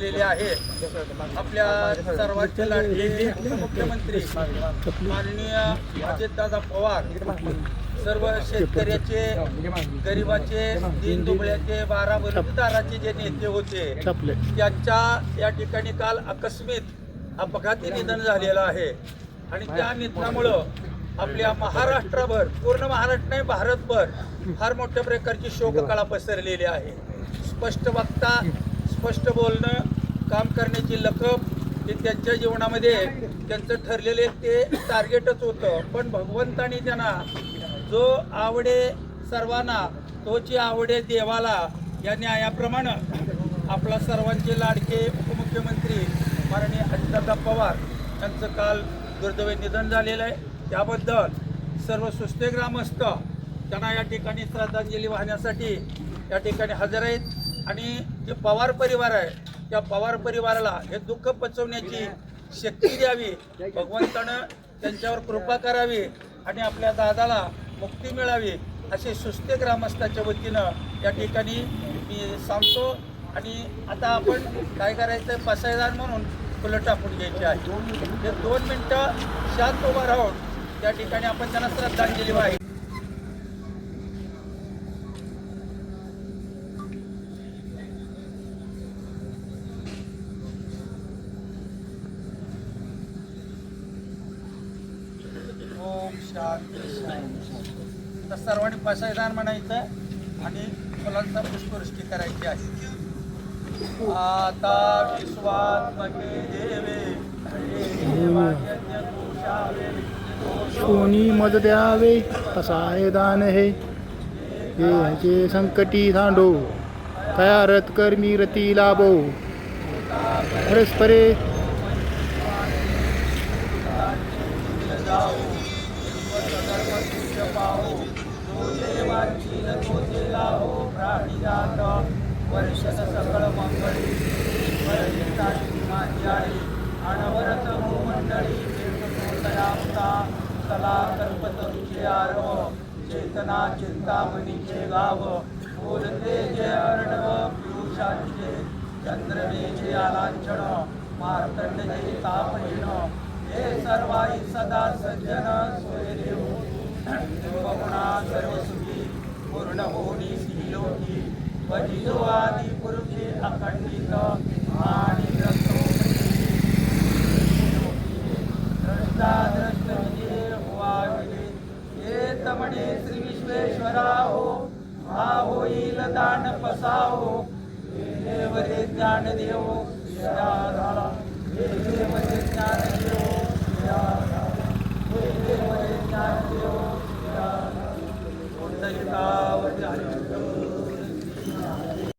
बसलेले आहे. आपल्या सर्वांचे लाडके मुख्यमंत्री माननीय अजितदादा पवार सर्व शेतकऱ्याचे गरिबाचे तीन दुबळ्याचे बारा वर्गदाराचे जे नेते होते त्यांच्या या ठिकाणी काल आकस्मित अपघाती निधन झालेलं आहे. आणि त्या निधनामुळं आपल्या महाराष्ट्रभर पूर्ण महाराष्ट्र नाही भारतभर फार मोठ्या प्रकारची शोककळा पसरलेली आहे. स्पष्ट वक्ता स्पष्ट बोलणं काम करण्याची लकब हे त्यांच्या जीवनामध्ये त्यांचं ठरलेले ते टार्गेटच होतं. पण भगवंतानी त्यांना जो आवडे सर्वांना तोची आवडे देवाला या न्यायाप्रमाणे आपला सर्वांचे लाडके उपमुख्यमंत्री माननीय अजितदादा पवार यांचं काल दुर्दैवी निधन झालेलं आहे. त्याबद्दल सर्व सुस्ते ग्रामस्थ त्यांना या ठिकाणी श्रद्धांजली वाहण्यासाठी या ठिकाणी हजर आहेत. आणि जे पवार परिवार आहे त्या पवार परिवाराला हे दुःख पचवण्याची शक्ती द्यावी. भगवंतानं त्यांच्यावर कृपा करावी आणि आपल्या दादाला मुक्ती मिळावी असे सुस्ते ग्रामस्थाच्या वतीनं या ठिकाणी मी सांगतो. आणि आता आपण काय करायचं पसायदान म्हणून फुलं टाकून घ्यायची आहे. हे दोन मिनटं शांत उभा राहून त्या ठिकाणी आपण त्यांना श्रद्धांजली वाहिली ओम शांती शांती तर सर्वांनी पसायदान म्हणायचं आणि फुलांचा पुष्पवृष्टी करायची आहे. आता विश्वात्मके देवे. देवायज्ञ घोषावे, कोणी मज द्यावे तसा हे दान हे. हे ह्याचे संकटी थांडो तया रथ कर्मी रती लाभो. परस्परे वर्षद सकळ मंगळी अनवरत मंडळी तीर्थकोतयाप्ता कला कल्पतरुचे आरव चेतना चिंतामणीचे गाव बोलते जे अर्णव पियुषाचे चंद्रमेचे आलांछण मार्तंडजे तापहीन हे सर्वाई सदा सज्जन स्वयदेव पुरुषे अखंडित आणि द्रष्टा श्री विश्वेश्वरा हो हा होईल दान पसाहो देवरे ज्ञान देव